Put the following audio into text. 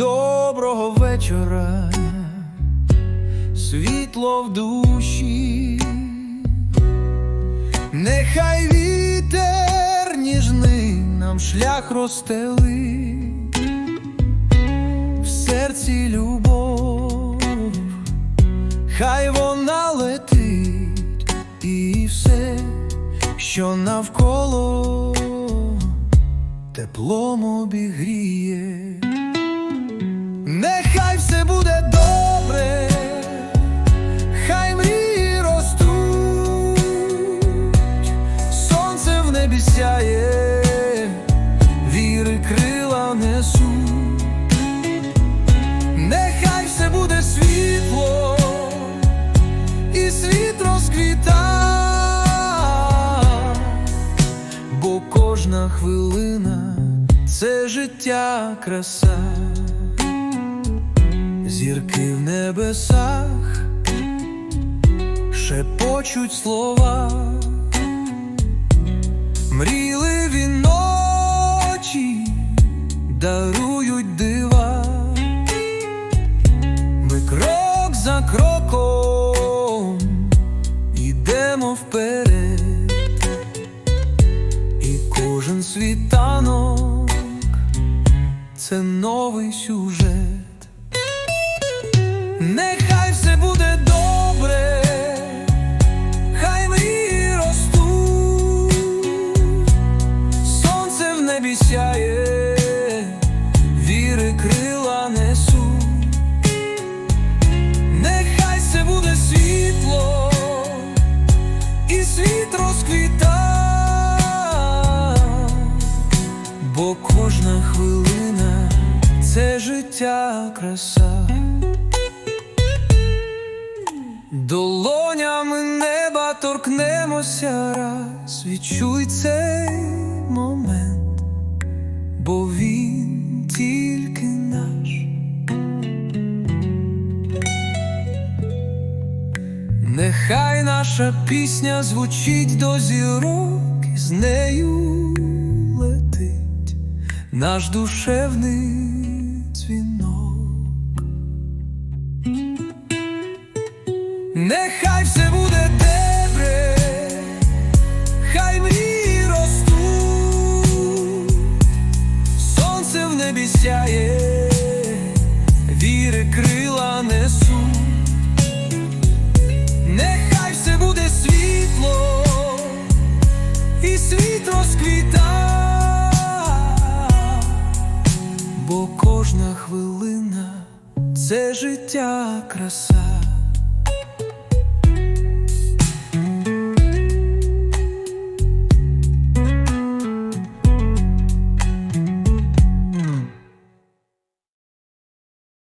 доброго вечора, світло в душі, нехай вітер ніжний нам шлях розстели, в серці любов, хай вона летить і все, що навколо. Теплом обігріє. Сяє, віри крила несуть, нехай все буде світло, і світ розквіта, бо кожна хвилина це життя краса. Зірки в небесах шепочуть слова, за кроком. Ідемо вперед, і кожен світанок це новий сюжет. Нехай все буде добре, хай мрії ростуть, сонце в небі сяє, це життя краса. Долонями неба торкнемося раз, відчуй цей момент, бо він тільки наш. Нехай наша пісня звучить до зірок, і з нею летить наш душевний Нехай все буде добре, хай мрії ростуть, сонце в небі сяє, віри крила несуть, нехай все буде світло, і світ розквіта, бо кожна хвилина це життя краса.